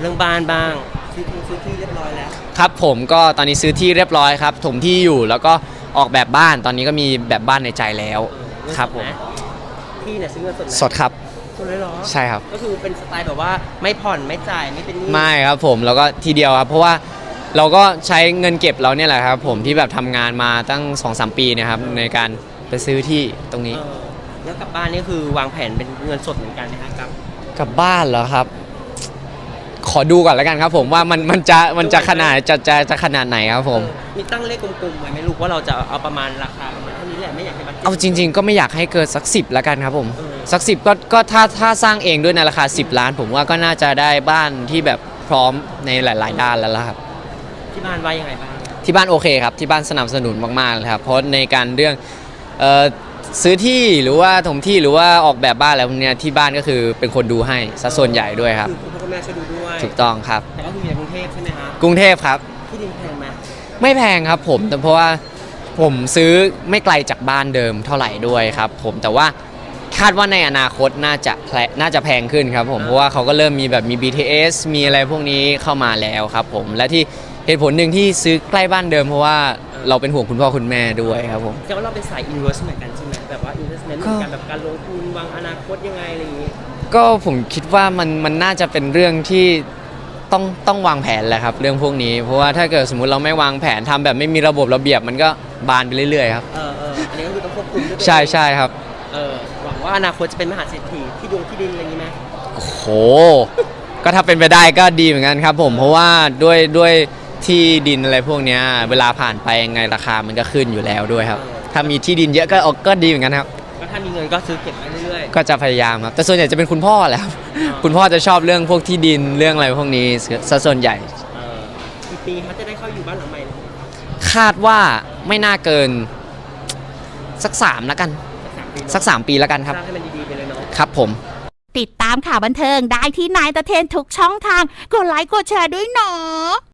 เรื่องบ้านบ้างซื้อที่ซื้อที่เรียบร้อยแล้วครับผมก็ตอนนี้ซื้อที่เรียบร้อยครับถมที่อยู่แล้วก็ออกแบบบ้านตอนนี้ก็มีแบบบ้านในใจแล้วเออเงินครับสผดมไหที่เนี่ยซื้อเงินสดไหมสดครับสดเลยเหรอใช่ครับ ก็คือเป็นสไตล์แบบว่าไม่ผ่อนไม่จ่ายไม่เป็นหนี้ไม่ครับผมแล้วก็ทีเดียวครับ เพราะว่าเราก็ใช้เงินเก็บเราเนี่ยแหละครับ ผมที่แบบทำงานมาตั้ง2อสปีเนะครับในการไปซื้อที่ตรงนี้เออแล้วกลับบ้านนี่คือวางแผนเป็นเงินสดเหมือนกันนะฮะครับกลับบ้านเหรอครับ ขอดูก่อนแล้วกันครับผมว่ามันมันจะมันจะขนาดจะจะจะขนาดไหนครับผมเออมีตั้งเลขกลมๆไว้ไหมลูกว่าเราจะเอาประมาณราคาประมาณเท่านี้แหละไม่อยากให้บัตเอาจริง ๆ ก็ไม่อยากให้เกินสักสิบแล้วกันครับผมเออสักสิบก็ก็ถ้าถ้าสร้างเองด้วยในราคา 10 ล้าน ผมว่าก็น่าจะได้บ้านที่แบบพร้อมในหลาย ๆ ด้านแล้วล่ะครับ ที่บ้านว่ายังไงบ้างที่บ้านโอเคครับที่บ้านสนับสนุนมากๆเลยครับเพราะในการเรื่องเอ่อซื้อที่หรือว่าถมที่หรือว่าออกแบบบ้านอะไรพวกเนี้ยที่บ้านก็คือเป็นคนดูให้ซะส่วนใหญ่ด้วยครับ คือ คุณพ่อคุณแม่ช่วยดูด้วย ถูกต้องครับ แต่ก็คืออยู่ในกรุงเทพใช่ไหมฮะกรุงเทพครับ ที่ดินแพงไหมไม่แพงครับผมแต่เพราะว่าผมซื้อไม่ไกลจากบ้านเดิมเท่าไหร่ด้วยครับผมแต่ว่าคาดว่าในอนาคตน่าจะแพลน่าจะแพงขึ้นครับผมเพราะว่าเขาก็เริ่มมีแบบมี BTS มีอะไรพวกนี้เข้ามาแล้วครับผมและที่เหตุผลหนึ่งที่ซื้อใกล้บ้านเดิมเพราะว่า เราเป็นห่วงคุณพ่อคุณแม่ด้วยครับผม แต่ว่าเราเป็นสาย invest เหมือนกันใช่ไหมแบบว่า investment เหมือนกันแบบการลงทุนวางอนาคตยังไงอะไรอย่างงี้ก็ผมคิดว่ามันมันน่าจะเป็นเรื่องที่ต้องต้องวางแผนแหละครับ เรื่องพวกนี้ เพราะว่าถ้าเกิดสมมุติเราไม่วางแผนทำแบบไม่มีระบบระเบียบมันก็บานไปเรื่อยๆครับ เออเอออันนี้ก็คือต้องควบคุมด้วยตัวเองใช่ใช่ครับ เออหวังว่าอนาคตจะเป็นมหาเศรษฐีที่ดวงที่ดินอะไรอย่างงี้ไหมโอ้โห ก็ถ้าเป็นไปได้ก็ดีเหมือนกันครับผม เพราะว่าด้วยด้วย ที่ดินอะไรพวกเนี้ยเวลาผ่านไปยังไงราคามันก็ขึ้นอยู่แล้วด้วยครับ ถ้ามีที่ดินเยอะก็เอาก็ดีเหมือนกันครับ ก็ถ้ามีเงินก็ซื้อเก็บไว้เรื่อยก็จะพยายามครับ แต่ส่วนใหญ่จะเป็นคุณพ่อแหละครับ คุณพ่อจะชอบเรื่องพวกที่ดินเรื่องอะไรพวกนี้ซะส่วนใหญ่ ๆเออกี่ปีเขาจะได้เข้าอยู่บ้านหลังใหม่คาดว่าไม่น่าเกิน สักสามแล้วกันสักสามปีสักสามปีแล้วกันครับสร้างให้มันดีๆไปเลยเนาะ ครับผม ติดตามข่าวบันเทิงได้ที่นายตะเทนทุกช่องทาง กดไลค์กดแชร์ด้วยเนาะ